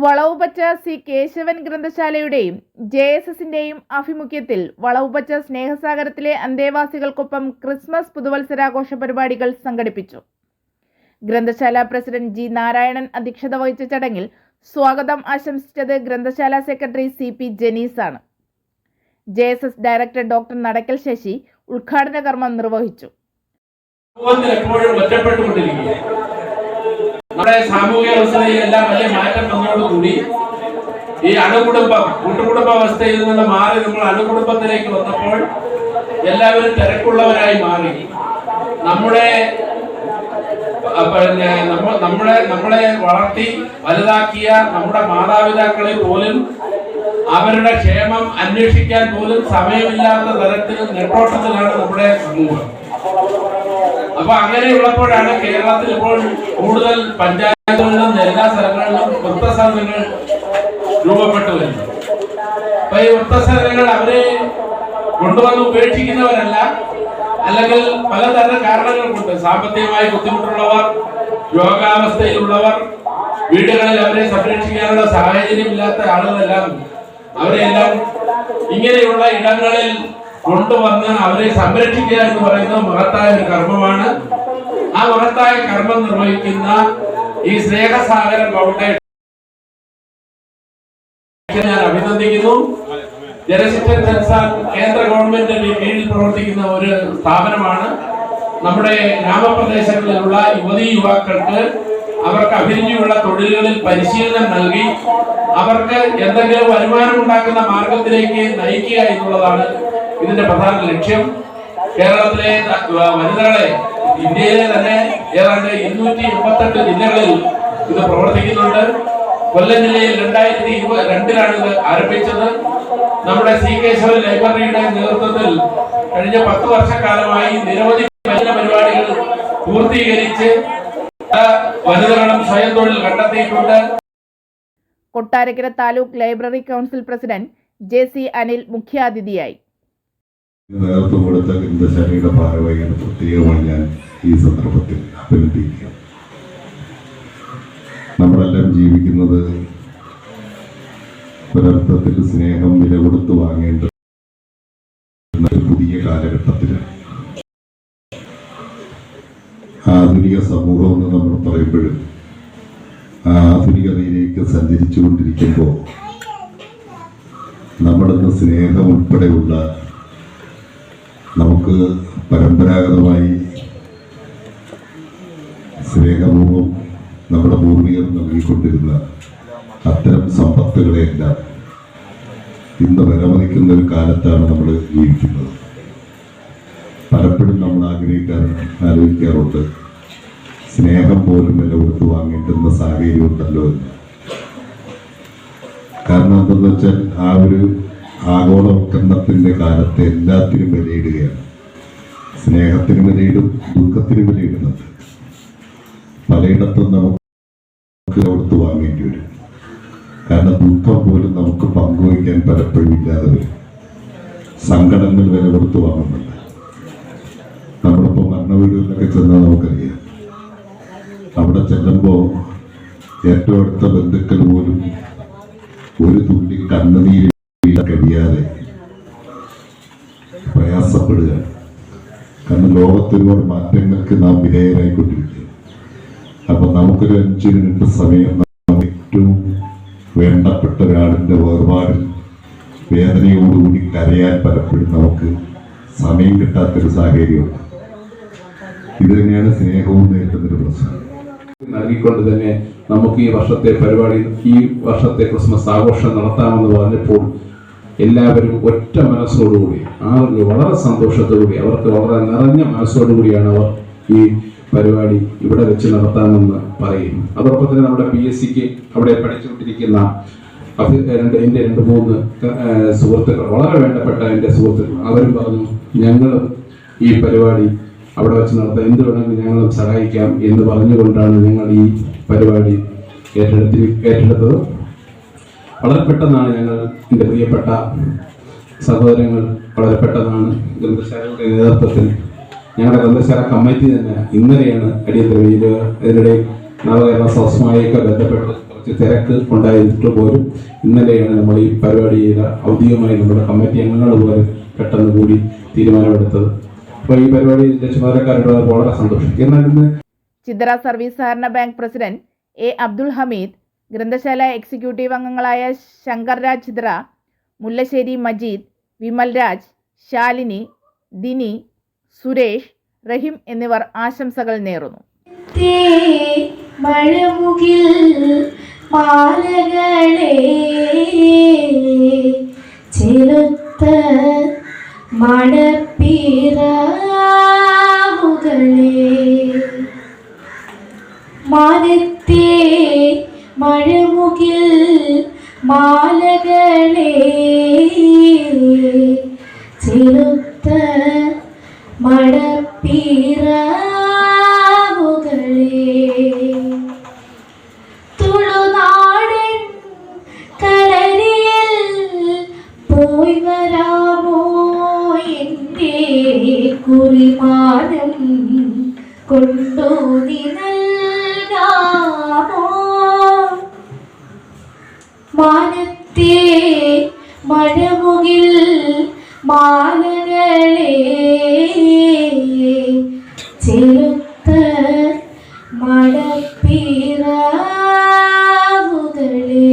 Valavupacha C Keshavan ഗ്രന്ഥശാലയുടെയും J S എസിന്റെയും ആഭിമുഖ്യത്തിൽ വളവുപച്ച സ്നേഹസാഗരത്തിലെ അന്തേവാസികൾക്കൊപ്പം ക്രിസ്മസ് പുതുവത്സരാഘോഷ പരിപാടികൾ സംഘടിപ്പിച്ചു. ഗ്രന്ഥശാല പ്രസിഡന്റ് ജി നാരായണൻ അധ്യക്ഷത വഹിച്ച ചടങ്ങിൽ സ്വാഗതം ആശംസിച്ചത് ഗ്രന്ഥശാല സെക്രട്ടറി സി പി ആണ് J S S director doctor Nadakkal Sasi ഉദ്ഘാടന കർമ്മം നിർവഹിച്ചു നമ്മുടെ സാമൂഹിക അവസ്ഥയിൽ എല്ലാം വലിയ മാറ്റം വന്നതോടുകൂടി ഈ അണുകുടുംബം കൂട്ടുകുടുംബ അവസ്ഥയിൽ നിന്ന് മാറി നമ്മൾ അണുകുടുംബത്തിലേക്ക് വന്നപ്പോൾ എല്ലാവരും തിരക്കുള്ളവരായി മാറി. നമ്മുടെ പിന്നെ നമ്മ നമ്മളെ നമ്മളെ വളർത്തി വലുതാക്കിയ നമ്മുടെ മാതാപിതാക്കളെ പോലും അവരുടെ ക്ഷേമം അന്വേഷിക്കാൻ പോലും സമയമില്ലാത്ത തരത്തിൽ നെട്ടോട്ടത്തിലാണ് നമ്മുടെ സമൂഹം. അപ്പൊ അങ്ങനെയുള്ളപ്പോഴാണ് കേരളത്തിൽ ഇപ്പോൾ കൂടുതൽ പഞ്ചായത്തുകളിലും എല്ലാ സ്ഥലങ്ങളിലും വൃത്തസംഘങ്ങൾ രൂപപ്പെട്ടു വരുന്നത്. അപ്പൊ ഈ വൃത്തസംഘങ്ങൾ അവരെ കൊണ്ടുവന്ന് ഉപേക്ഷിക്കുന്നവരല്ല അല്ലെങ്കിൽ പലതരം കാരണങ്ങൾ കൊണ്ട് സാമ്പത്തികമായി ബുദ്ധിമുട്ടുള്ളവർ രോഗാവസ്ഥയിലുള്ളവർ വീടുകളിൽ അവരെ സംരക്ഷിക്കാനുള്ള സാഹചര്യമില്ലാത്ത ആളുകളെല്ലാം അവരെല്ലാം ഇങ്ങനെയുള്ള ഇടങ്ങളിൽ കൊണ്ടുവന്ന് അവരെ സംരക്ഷിക്കുക എന്ന് പറയുന്നത് മഹത്തായ ഒരു കർമ്മമാണ്. ആ മഹത്തായ കർമ്മം നിർവഹിക്കുന്ന ഈ സ്നേഹസാഗര ഫൗണ്ടേഷൻ ഞാൻ അഭിനന്ദിക്കുന്നു. ജനശിക്ഷൻ കേന്ദ്ര ഗവൺമെന്റിന്റെ കീഴിൽ പ്രവർത്തിക്കുന്ന ഒരു സ്ഥാപനമാണ്. നമ്മുടെ ഗ്രാമപ്രദേശങ്ങളിലുള്ള യുവതി യുവാക്കൾക്ക് അവർക്ക് അഭിരുചിയുള്ള തൊഴിലുകളിൽ പരിശീലനം നൽകി അവർക്ക് എന്തെങ്കിലും വരുമാനം ഉണ്ടാക്കുന്ന മാർഗത്തിലേക്ക് നയിക്കുക എന്നുള്ളതാണ് ഇതിന്റെ പ്രധാന ലക്ഷ്യം കേരളത്തിലെ വനിതകളെ ഇന്ത്യയിലെ തന്നെ ഏതാണ്ട് ഇരുന്നൂറ്റി എൺപത്തെട്ട് ജില്ലകളിൽ ഇത് പ്രവർത്തിക്കുന്നുണ്ട്. കൊല്ലം ജില്ലയിൽ രണ്ടായിരത്തി ഇരുപത് രണ്ടിലാണ് ഇത് ആരംഭിച്ചത്. നമ്മുടെ സി കേശവൻ ലൈബ്രറിയുടെ നേതൃത്വത്തിൽ കഴിഞ്ഞ പത്ത് വർഷക്കാലമായി നിരവധി വനിത പരിപാടികൾ പൂർത്തീകരിച്ച് വനിതകളും സ്വയം തൊഴിൽ കണ്ടെത്തിയിട്ടുണ്ട്. Kottarakkara taluk library council president J C Anil മുഖ്യാതിഥിയായി. നേതൃത്വം കൊടുത്ത ഗ്രന്ഥശാലയുടെ ഭാരവാഹികളെ പ്രത്യേകമായി ഞാൻ ഈ സന്ദർഭത്തിൽ അഭിനന്ദിക്കുക. നമ്മളെല്ലാം ജീവിക്കുന്നത് ഒരർത്ഥത്തിൽ സ്നേഹം വില കൊടുത്ത് വാങ്ങേണ്ട പുതിയ കാലഘട്ടത്തിലാണ്. ആധുനിക സമൂഹം എന്ന് നമ്മൾ പറയുമ്പോഴും ആധുനികതയിലേക്ക് സഞ്ചരിച്ചുകൊണ്ടിരിക്കുമ്പോൾ നമ്മളിന്ന് സ്നേഹം ഉൾപ്പെടെയുള്ള നമുക്ക് പരമ്പരാഗതമായി സ്നേഹപൂർവം നമ്മുടെ പൂർവികർ നൽകിക്കൊണ്ടിരുന്ന അത്തരം സമ്പത്തുകളെയെല്ലാം ഇന്ന് വിലമതിക്കുന്ന ഒരു കാലത്താണ് നമ്മൾ ജീവിക്കുന്നത്. പലപ്പോഴും നമ്മൾ ആഗ്രഹിക്കാൻ ആലോചിക്കാറുണ്ട് സ്നേഹം പോലും വില കൊടുത്ത് വാങ്ങിയിട്ടുന്ന സാഹചര്യം ഉണ്ടല്ലോ എന്ന്. കാരണം എന്തെന്ന് വെച്ചാൽ ആ ഒരു ആഗോളവൽക്കരണത്തിന്റെ കാലത്ത് എല്ലാത്തിനും വിലയിടുകയാണ്. സ്നേഹത്തിന് വിലയിടും ദുഃഖത്തിന് വിലയിടുന്നത് പലയിടത്തും നമുക്ക് കൊടുത്ത് വാങ്ങേണ്ടി വരും. കാരണം ദുഃഖം പോലും നമുക്ക് പങ്കുവയ്ക്കാൻ പലപ്പോഴും ഇല്ലാതെ വരും. സങ്കടങ്ങൾ വില കൊടുത്ത് വാങ്ങുന്നുണ്ട് നമ്മളിപ്പോൾ മരണ വീടുകളിലൊക്കെ ചെന്നാൽ നമുക്കറിയാം. അവിടെ ചെല്ലുമ്പോൾ ഏറ്റവും അടുത്ത ബന്ധുക്കൾ പോലും ഒരുപാട് മാറ്റങ്ങൾക്ക് നാം വിധേയരായിക്കൊണ്ടിരിക്കുകയാണ്. അപ്പൊ നമുക്കൊരു അഞ്ച് മിനിറ്റ് സമയം ഏറ്റവും വേണ്ടപ്പെട്ട ഒരാളിന്റെ വേർപാടിൽ വേദനയോടുകൂടി കരയാൻ പലപ്പോഴും നമുക്ക് സമയം കിട്ടാത്തൊരു സാഹചര്യമുണ്ട്. ഇത് തന്നെയാണ് സ്നേഹവും നേരിടുന്നൊരു പ്രശ്നം. നൽകിക്കൊണ്ട് തന്നെ നമുക്ക് ഈ വർഷത്തെ പരിപാടി ഈ വർഷത്തെ ക്രിസ്മസ് ആഘോഷം നടത്താമെന്ന് പറഞ്ഞപ്പോൾ എല്ലാവരും ഒറ്റ മനസ്സോടുകൂടി ആളുകൾ വളരെ സന്തോഷത്തോടുകൂടി അവർക്ക് വളരെ നിറഞ്ഞ മനസ്സോടുകൂടിയാണ് അവർ ഈ പരിപാടി ഇവിടെ വെച്ച് നടത്താമെന്ന് പറയുന്നു. അതോടൊപ്പം തന്നെ നമ്മുടെ പി എസ് സിക്ക് അവിടെ പഠിച്ചുകൊണ്ടിരിക്കുന്ന രണ്ട് എന്റെ രണ്ട് മൂന്ന് സുഹൃത്തുക്കൾ വളരെ വേണ്ടപ്പെട്ട എന്റെ സുഹൃത്തുക്കൾ അവരും പറഞ്ഞു ഞങ്ങളും ഈ പരിപാടി അവിടെ വെച്ച് നടത്താം എന്ത് വേണമെങ്കിലും ഞങ്ങളും സഹായിക്കാം എന്ന് പറഞ്ഞുകൊണ്ടാണ് ഞങ്ങൾ ഈ പരിപാടി ഏറ്റെടുത്തി ഏറ്റെടുത്തത്. വളരെ പെട്ടെന്നാണ് ഞങ്ങൾ എന്റെ പ്രിയപ്പെട്ട സഹോദരങ്ങൾ വളരെ പെട്ടെന്നാണ് ഗ്രന്ഥശാലയുടെ നേതൃത്വത്തിൽ ഞങ്ങളുടെ ഗ്രന്ഥശാല കമ്മിറ്റി തന്നെ ഇന്നലെയാണ് അടിയന്തര അതിനിടെ നവകേരള സോസ്മായൊക്കെ ബന്ധപ്പെട്ട് കുറച്ച് തിരക്ക് ഉണ്ടായിട്ട് പോലും ഇന്നലെയാണ് നമ്മൾ ഈ പരിപാടി ചെയ്ത ഔദ്യോഗികമായി നമ്മുടെ കമ്മിറ്റി അംഗങ്ങൾ പോലും പെട്ടെന്ന് കൂടി തീരുമാനമെടുത്തത്. അപ്പോൾ ഈ പരിപാടി ചുമതലക്കാരുടെ വളരെ സന്തോഷം. എന്നാൽ ഇന്ന് ചിത്ര സർവീസ് സഹകരണ bank president A Abdul Hameed ഗ്രന്ഥശാല എക്സിക്യൂട്ടീവ് അംഗങ്ങളായ ശങ്കർ രാജ് ചിത്ര മുല്ലശ്ശേരി മജീദ് വിമൽ രാജ് ശാലിനി ദിനി സുരേഷ് റഹീം എന്നിവർ ആശംസകൾ നേർന്നു ചെലുത്ത മണപ്പിറാവുകളെ മാനത്തെ മഴമുകിൽ മാലകളെ ചെലുത്ത മണപ്പിറാവുകളെ തുളുനാടൻ കളരിയിൽ പോയി വരാമോ എന്റെ കുറിമാനം കൊണ്ടു നീ മാനത്തെ മഴമുകിൽ മാലകളെ ചെലുത്ത മടപ്പിറാവുകളെ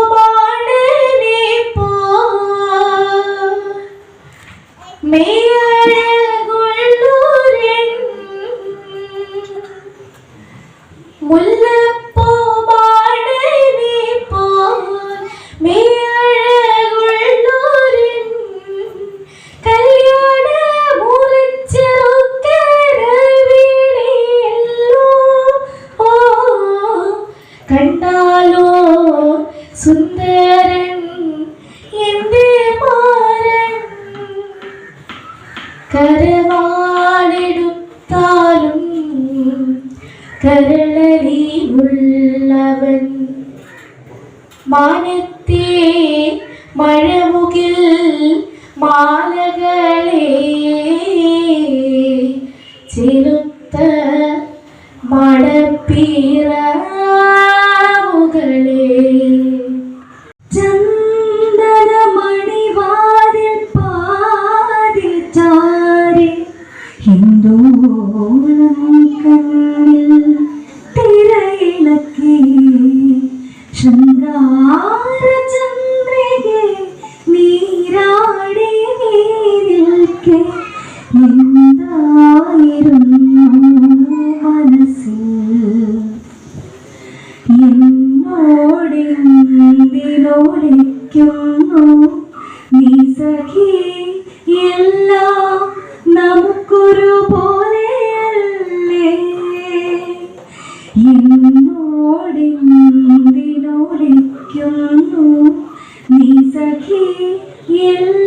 മുല്ലപ്പൂവാടനെ പോ മേയഴകുള്ളൂരൻ കണ്ടാലോ സുന്ദരൻ എന്റെ മാരൻ. കരവാളെടുത്താലും ഉള്ളവൻ മാനത്തെ മഴമുകിൽ മാലകളെ ചിരുത്ത മടപ്പിറാവുകളെ എന്നോടെന്തിനോടിക്കുന്നു നീ സഖി എല്ലാം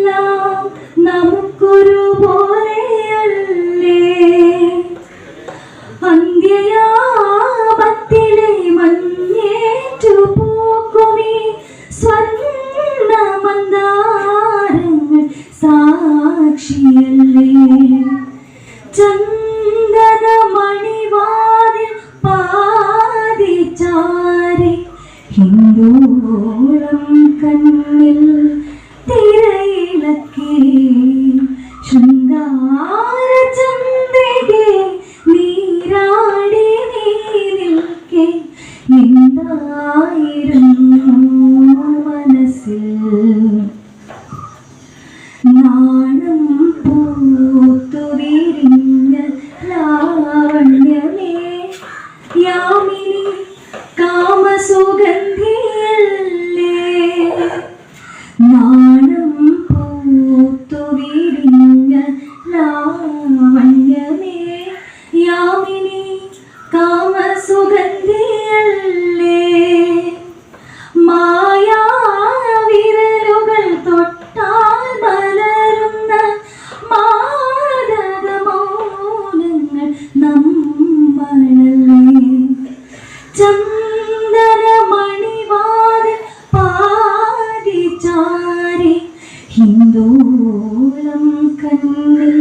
ഹിന്ദോളം കണ്ണിൽ